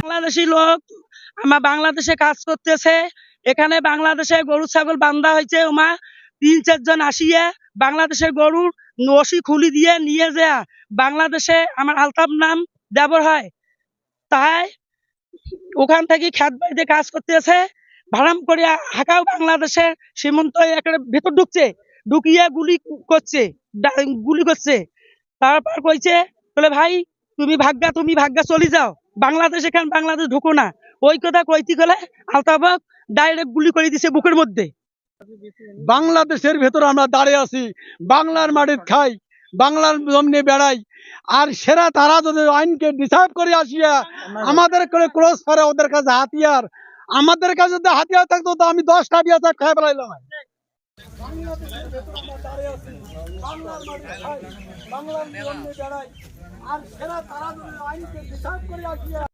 বাংলাদেশি লোক, আমার বাংলাদেশে কাজ করতেছে। এখানে বাংলাদেশে গরু, ছাগল বান্ধা হয়েছে, ওমা। তিন চারজন আসিয়া বাংলাদেশের গরুর নসি খুলি দিয়ে নিয়ে যায়। বাংলাদেশে আমার আলতাপ নাম দেবর হয়। তাই ওখান থেকে খ্যাত বাড়িতে কাজ করতেছে। ভাড়াম করে হাঁকাও বাংলাদেশের সীমন্ত একটা ভেতর ঢুকছে। ঢুকিয়ে গুলি করছে গুলি করছে। তারপর কইছে, বলে, ভাই, তুমি ভাগ্যা তুমি ভাগ্যা, চলে যাও। বাংলাদেশ এখানে, বাংলাদেশ ঢুকো না। ওই কথা কইতে গেলে আলতাবাগ ডাইরেক্ট গুলি করে দিছে বুকের মধ্যে। বাংলাদেশের ভেতর আমরা দাঁড়িয়ে আছি, বাংলার মাটির খাই, বাংলার জমনে বেড়াই, আর সেরা তারা যদি আইনকে ডিসাইড করে আসিয়া আমাদের করে ক্রস করে ওদের কাছে হাতিয়ার, আমাদের কাছে যদি হাতিয়ার থাকতো, তো আমি দশটা বিয়া খাই ফেলাইলাম। বাংলাদেশের ভেতরে আমরা দাঁড়িয়ে আছি বাংলার মাটির খাই বাংলার আর সেরা তারা আইনকে বিচার করে আসিয়া